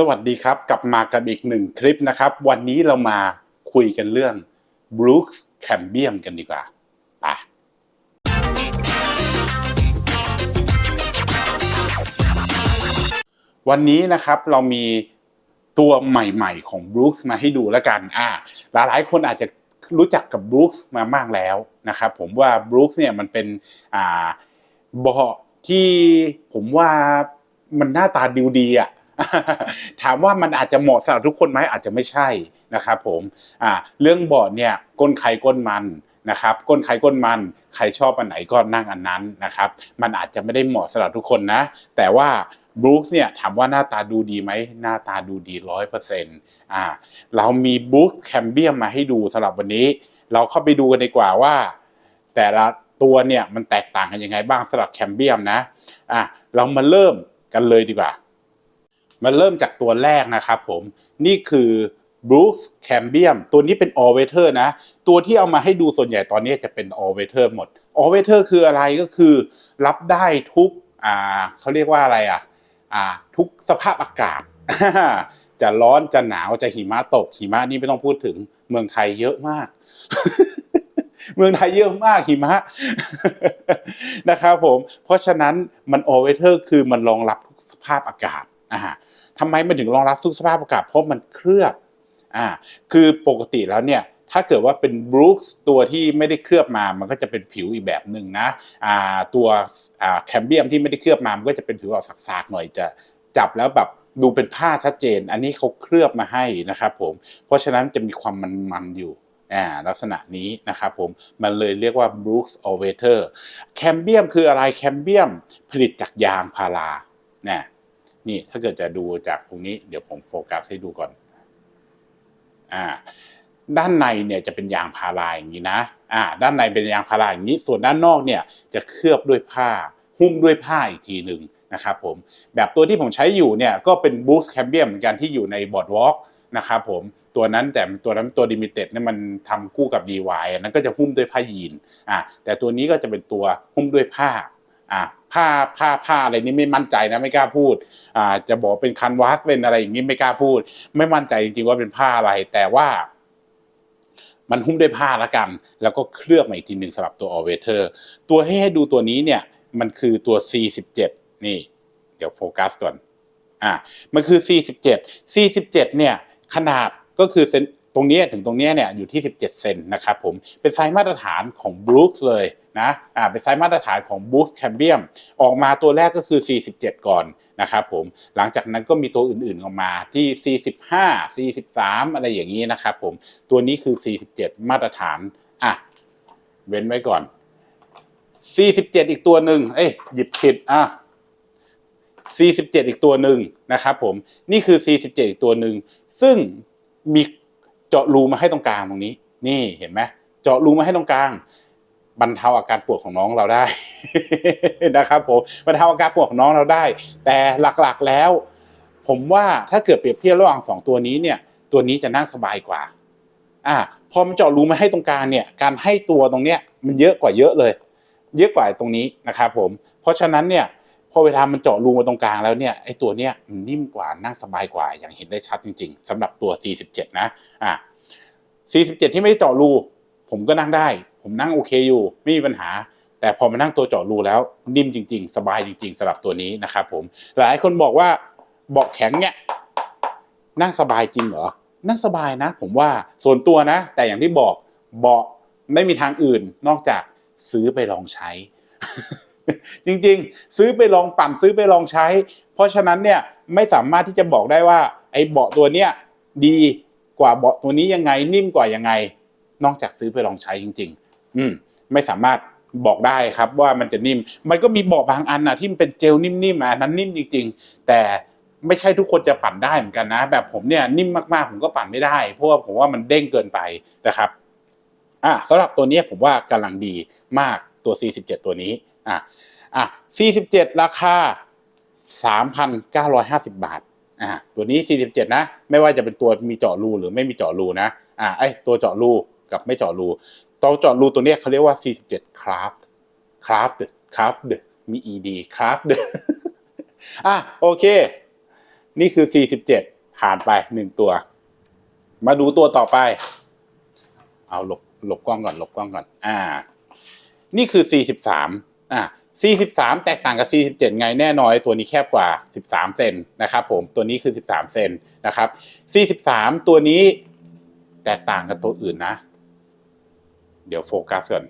สวัสดีครับ กลับมากับอีกหนึ่งคลิปนะครับ วันนี้เรามาคุยกันเรื่อง Brooks Cambium กันดีกว่าไปวันนี้นะครับเรามีตัวใหม่ๆของ Brooks มาให้ดูแล้วกันอ่าหลายๆคนอาจจะรู้จักกับ Brooks มามากแล้วนะครับผมว่า Brooks เนี่ยมันเป็นอ่าบาะที่ผมว่ามันหน้าตาดูดีอะ ถามว่ามันอาจจะเหมาะสำหรับทุกคนไหมอาจจะไม่ใช่นะครับผมอ่าเรื่องเบาะเนี่ยก้นใครก้นมันนะครับก้นใครก้นมันใครชอบอันไหนก็นั่งอันนั้นนะครับมันอาจจะไม่ได้เหมาะสำหรับทุกคนนะ แต่ว่าบรูคเนี่ยถามว่าหน้าตาดูดีไหมหน้าตาดูดีร้อยเปอร์เซ็นต์อ่าเรามีบรูคแคมเบียมมาให้ดูสำหรับวันนี้ เราเข้าไปดูกันดีกว่าว่า แต่ละตัวเนี่ยมันแตกต่างกันยังไงบ้างสำหรับแคมเบียมนะอะเรามาเริ่มกันเลยดีกว่า มาเริ่มจากตัวแรกนะครับผมนี่คือ Brooks Cambium ตัวนี้เป็น all weather นะ ตัวที่เอามาให้ดูส่วนใหญ่ตอนนี้จะเป็น all weather หมด all weather คืออะไรก็คือ รับได้ทุกอ่าเขาเรียกว่าอะไรอะอ่าทุกสภาพอากาศ จะร้อนจะหนาวจะหิมะตกหิมะนี่ไม่ต้องพูดถึงเมืองไทยเยอะมาก เมืองไทยเยอะมากหิมะนะครับผม เพราะฉะนั้นมัน all weather คือมันรองรับทุกสภาพอากาศ อ่าทำไมมันถึงรองรับทุกสภาพอากาศเพราะมันเคลือบอ่าคือปกติแล้วเนี่ยถ้าเกิดว่าเป็นบรูคตัวที่ไม่ได้เคลือบมา มันก็จะเป็นผิวอีกแบบหนึ่งนะอ่าตัวอ่าแคมเบียมที่ไม่ได้เคลือบมา มันก็จะเป็นผิวออกสากๆหน่อยจะจับแล้วแบบดูเป็นผ้าชัดเจน อันนี้เขาเคลือบมาให้นะครับผม เพราะฉะนั้นจะมีความมันๆอยู่อ่าลักษณะนี้นะครับผม มันเลยเรียกว่า Brooks o v a t e r แคมเบียมคืออะไร แคมเบียมผลิตจากยางพาราเนี่ย นี่ถ้าเกิดจะดูจากตรงนี้เดี๋ยวผมโฟกัสให้ดูก่อน อ่า ด้านในเนี่ยจะเป็นยางพาราอย่างนี้นะ อ่า ด้านในเป็นยางพาราอย่างนี้ ส่วนด้านนอกเนี่ยจะเคลือบด้วยผ้า หุ้มด้วยผ้าอีกทีหนึ่งนะครับผม แบบตัวที่ผมใช้อยู่เนี่ยก็เป็น Brooks Cambium เหมือนกันที่อยู่ในบอร์ดวอล์กนะครับผมตัวนั้นแต่ตัวนั้นตัว Limited เนี่ยมันทำคู่กับ DY อันนั้นก็จะหุ้มด้วยผ้ายีนอ่าแต่ตัวนี้ก็จะเป็นตัวหุ้มด้วยผ้าอ่า ผ้าผ้าผ้าอะไรนี่ไม่มั่นใจนะไม่กล้าพูดอ่าจะบอกเป็นคันวาสเป็นอะไรอย่างนี้ไม่กล้าพูด ไม่มั่นใจจริงๆว่าเป็นผ้าอะไร แต่ว่า มันหุ้มด้วยผ้าละกัน แล้วก็เคลือบมาอีกทีหนึ่งสำหรับตัว a l w a t e r ตัวให้ให้ดูตัวนี้เนี่ย มันคือตัว C17 นี่ เดี๋ยวโฟกัสก่อนอ่ามันคือ C17 C17 เนี่ย ขนาดก็คือเซนตรงนี้ถึงตรงนี้เนี่ยอยู่ที่ 17 เซนนะครับผม เป็นไซส์มาตรฐานของ Brooks เลย นะอ่าเป็นไซส์มาตรฐานของ Brooks Cambium ออกมาตัวแรกก็คือ 47 ก่อนนะครับผมหลังจากนั้นก็มีตัวอื่นๆออกมาที่ 45 43 อะไรอย่างนี้นะครับผมตัวนี้คือ 47 มาตรฐานอะเว้นไว้ก่อน 47 อีกตัวหนึ่งเอ้ยหยิบผิดอะ47 อีกตัวหนึ่งนะครับผมนี่คือ 47 อีกตัวหนึ่งซึ่งมีเจาะรูมาให้ตรงกลางตรงนี้ นี่เห็นไหมเจาะรูมาให้ตรงกลาง บรรเทาอาการปวดของน้องเราได้นะครับผมบรรเทาอาการปวดของน้องเราได้ แต่หลักๆแล้ว ผมว่าถ้าเกิดเปรียบเทียบระหว่างสองตัวนี้เนี่ยตัวนี้จะนั่งสบายกว่าอ่าพอมันเจาะรูมาให้ตรงกลางเนี่ยการให้ตัวตรงเนี้ยมันเยอะกว่าเยอะเลย เยอะกว่าตรงนี้นะครับผมเพราะฉะนั้นเนี่ยพอเวลามันเจาะรูมาตรงกลางแล้วเนี่ยไอ้ตัวเนี้ยมันนิ่มกว่านั่งสบายกว่าอย่างเห็นได้ชัดจริง ๆสำหรับตัว 47 นะอะ47 ที่ไม่ได้เจาะรูผมก็นั่งได้ ผมนั่งโอเคอยู่ ไม่มีปัญหา แต่พอมานั่งตัวเจาะรูแล้วนิ่มจริง ๆ สบายจริง ๆสำหรับตัวนี้นะครับผมหลายคนบอกว่าเบาะแข็งเนี่ยนั่งสบายจริงเหรอนั่งสบายนะ ผมว่าส่วนตัวนะ แต่อย่างที่บอกเบาะไม่มีทางอื่นนอกจากซื้อไปลองใช้ จริงๆ ซื้อไปลองปั่นซื้อไปลองใช้ เพราะฉะนั้นเนี่ยไม่สามารถที่จะบอกได้ว่า ไอ้เบาะตัวเนี้ยดีกว่าเบาะตัวนี้ยังไงนิ่มกว่ายังไง นอกจากซื้อไปลองใช้จริง ๆ อืมไม่สามารถบอกได้ครับว่ามันจะนิ่ม มันก็มีเบาะบางอันนะที่มันเป็นเจลนิ่มๆอะอันนั้นนิ่มจริง ๆ แต่ไม่ใช่ทุกคนจะปั่นได้เหมือนกันนะ แบบผมเนี่ยนิ่มมากๆผมก็ปั่นไม่ได้ เพราะว่าผมว่ามันเด้งเกินไปนะครับอะสำหรับตัวนี้ผมว่ากำลังดีมากตัว 47 ตัวนี้อะอะ47 ราคา 3,950 บาทอะตัวนี้ 47 นะ ไม่ว่าจะเป็นตัวมีเจาะรูหรือไม่มีเจาะรูนะอะไอตัวเจาะรู กับไม่เจาะรูตัวเจาะรูตัวเนี้ยเขาเรียกว่า 47 craft craft craft มี ed craft อะโอเค นี่คือ 47 ผ่านไปหนึ่งตัว มาดูตัวต่อไป เอาหลบหลบกล้องก่อนหลบกล้องก่อน อ่า นี่คือ 43 อ่า43 แตกต่างกับ 47 ไงแน่นอนตัวนี้แคบกว่า 13 เซนนะครับผมตัวนี้คือ 13 เซนนะครับ 43 ตัวนี้แตกต่างกับตัวอื่นนะ เดี๋ยวโฟกัสก่อน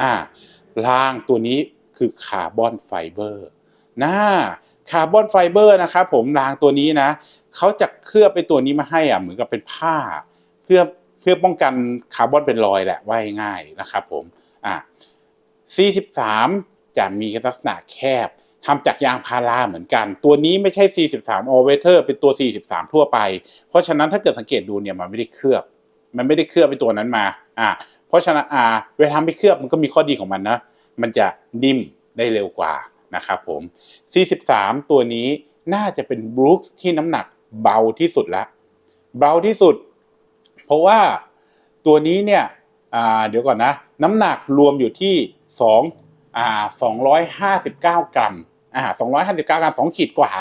อ่ารางตัวนี้คือคาร์บอนไฟเบอร์นะคาร์บอนไฟเบอร์นะครับผมรางตัวนี้นะเขาจะเคลือบไปตัวนี้มาให้อะเหมือนกับเป็นผ้า เพื่อเพื่อป้องกันคาร์บอนเป็นรอยแหละว่าง่ายนะครับผมอ่า43 จะมีลักษณะแคบทำจากยางพาราเหมือนกัน ตัวนี้ไม่ใช่ 43 all weather เป็นตัว 43 ทั่วไป เพราะฉะนั้นถ้าเกิดสังเกตดูเนี่ยมันไม่ได้เคลือบ มันไม่ได้เคลือบไปตัวนั้นมาอ่าเพราะฉะนั้นอ่าเวลาทำไม่เคลือบมันก็มีข้อดีของมันนะมันจะนิ่มได้เร็วกว่านะครับผม 43 ตัวนี้น่าจะเป็นบรูคที่น้ำหนักเบาที่สุดละเบาที่สุด เพราะว่าตัวนี้เนี่ยอ่าเดี๋ยวก่อนนะ น้ำหนักรวมอยู่ที่สองอ่าสองร้อยห้าสิบเก้ากรัมอ่าสองร้อยห้าสิบเก้ากรัมสองขีดกว่า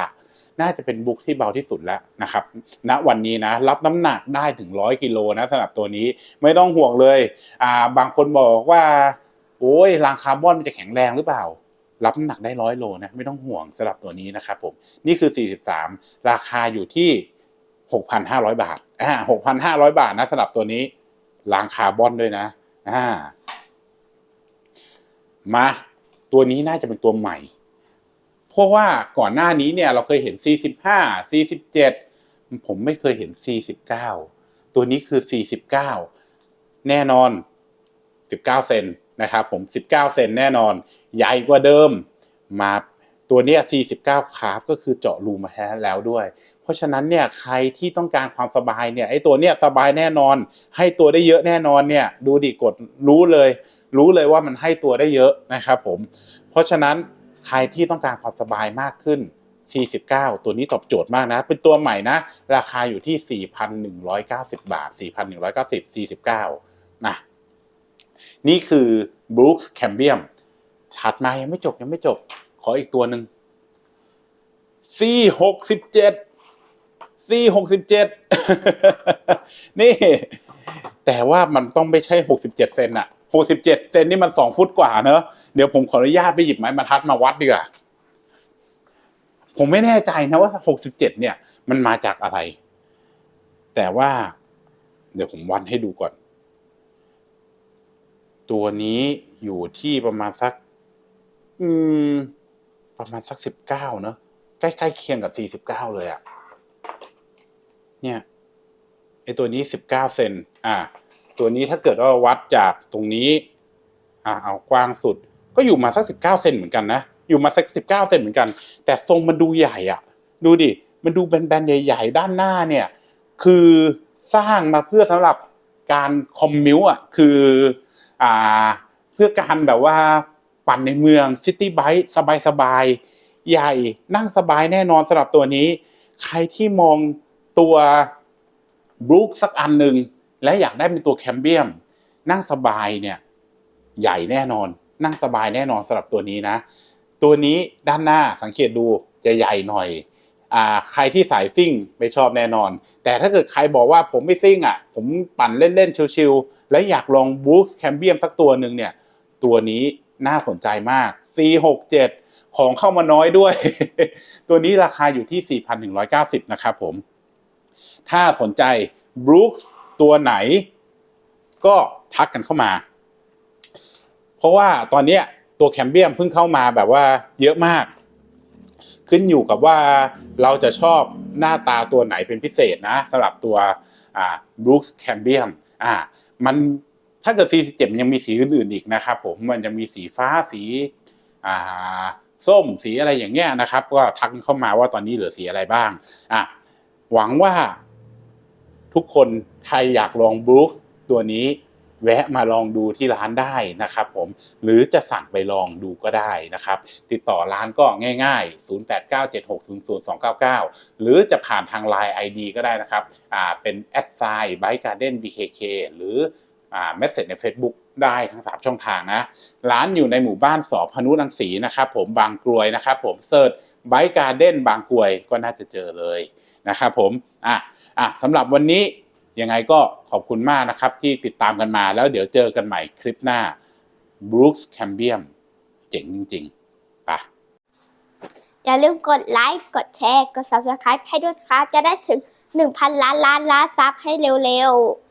น่าจะเป็นบุ๊กที่เบาที่สุดแล้วนะครับณวันนี้นะรับน้ำหนักได้ถึงร้อยกิโลนะสำหรับตัวนี้ไม่ต้องห่วงเลยอ่าบางคนบอกว่า โอ้ยรางคาร์บอนมันจะแข็งแรงหรือเปล่า รับน้ำหนักได้ร้อยโลนะไม่ต้องห่วงสำหรับตัวนี้นะครับผมนี่คือ 43 ราคาอยู่ที่ 6,500 บาทอ่า6,500 บาทนะสำหรับตัวนี้รางคาร์บอนด้วยนะอ่ามาตัวนี้น่าจะเป็นตัวใหม่ เพราะว่าก่อนหน้านี้เนี่ยเราเคยเห็น 45 47 ผมไม่เคยเห็น 49 ตัวนี้คือ 49 แน่นอน 19 เซนนะครับผม 19 เซนแน่นอน ใหญ่กว่าเดิมมาตัวเนี้ย49 คราฟก็คือเจาะรูมาแล้วด้วย เพราะฉะนั้นเนี่ยใครที่ต้องการความสบายเนี่ยไอ้ตัวเนี้ยสบายแน่นอน ให้ตัวได้เยอะแน่นอนเนี่ยดูดิกดรู้เลย รู้เลยว่ามันให้ตัวได้เยอะนะครับผม เพราะฉะนั้น ใครที่ต้องการความสบายมากขึ้น 49 ตัวนี้ตอบโจทย์มากนะ เป็นตัวใหม่นะ ราคาอยู่ที่ 4,190 บาท 4,190 49 นะ นี่คือ Brooks Cambium ถัดมายังไม่จบยังไม่จบ ขออีกตัวหนึ่ง C67 C67 นี่ แต่ว่ามันต้องไม่ใช่ 67 เซนอะ 67เซนนี่มัน2ฟุตกว่าเนอะเดี๋ยวผมขออนุญาตไปหยิบไม้บรรทัดมาวัดดีกว่าผมไม่แน่ใจนะว่า67เนี่ย มันมาจากอะไร แต่ว่า เดี๋ยวผมวัดให้ดูก่อน ตัวนี้อยู่ที่ประมาณสัก อืม ประมาณสักสิบเก้าเนอะใกล้ๆเคียงกับสี่สิบเก้าเลยอะเนี่ยไอตัวนี้สิบเก้าเซนอ่า ตัวนี้ถ้าเกิดว่าวัดจากตรงนี้ อ่าเอากว้างสุด ก็อยู่มาสักสิบเก้าเซนเหมือนกันนะ อยู่มาสักสิบเก้าเซนเหมือนกัน แต่ทรงมันดูใหญ่อะ ดูดิ มันดูแบนๆใหญ่ ๆ ด้านหน้าเนี่ย คือสร้างมาเพื่อสำหรับการคอมมิวอะ คือ อ่า เพื่อการแบบว่าปั่นในเมืองซิตี้ไบค์สบายๆ ใหญ่ นั่งสบายแน่นอนสำหรับตัวนี้ ใครที่มองตัวบรูคสักอันหนึ่ง และอยากได้เป็นตัวแคมเบียม นั่งสบายเนี่ยใหญ่แน่นอน นั่งสบายแน่นอนสำหรับตัวนี้นะ ตัวนี้ด้านหน้าสังเกตดูจะใหญ่หน่อยอ่าใครที่สายซิ่งไม่ชอบแน่นอน แต่ถ้าเกิดใครบอกว่าผมไม่ซิ่งอะ ผมปั่นเล่น ๆ ชิวๆและอยากลองบูสแคมเบียมสักตัวหนึ่งเนี่ย ตัวนี้น่าสนใจมาก C67 ของเข้ามาน้อยด้วย ตัวนี้ราคาอยู่ที่ 4,190 นะครับผม ถ้าสนใจ Brooks ตัวไหน ก็ทักกันเข้ามา เพราะว่าตอนเนี้ยตัวแคมเบียมเพิ่งเข้ามาแบบว่าเยอะมาก ขึ้นอยู่กับว่าเราจะชอบหน้าตาตัวไหนเป็นพิเศษนะสำหรับตัวอ่า Brooks Cambium อ่ามันถ้าเกิด 47 ยังมีสีอื่นๆอีกนะครับผมมันจะมีสีฟ้าสีอ่าส้มสีอะไรอย่างเงี้ยนะครับ ก็ทักเข้ามาว่าตอนนี้เหลือสีอะไรบ้างอะหวังว่า ทุกคนใครอยากลองบรูคตัวนี้แวะมาลองดูที่ร้านได้นะครับผมหรือจะสั่งไปลองดูก็ได้นะครับ ติดต่อร้านก็ง่าย ๆ 0897600299 หรือจะผ่านทาง Line ID ก็ได้นะครับอ่าเป็น a d s i g n b y Garden BKK หรืออ่า message ใน Facebook ได้ทั้ง 3 ช่องทางนะ ร้านอยู่ในหมู่บ้านสอพนุรังสีนะครับผมบางกรวยนะครับผมเซิร์ชไบการ์เด้นบางกรวยก็น่าจะเจอเลยนะครับผมอะอะสำหรับวันนี้ยังไงก็ขอบคุณมากนะครับ ที่ติดตามกันมาแล้วเดี๋ยวเจอกันใหม่คลิปหน้า Brooks Cambium เจ๋งจริงๆปะอย่าลืมกดไลค์ กดแชร์ กด subscribe ให้ด้วยครับ จะได้ถึง 1,000 ล้านล้านล้านซับให้เร็วๆ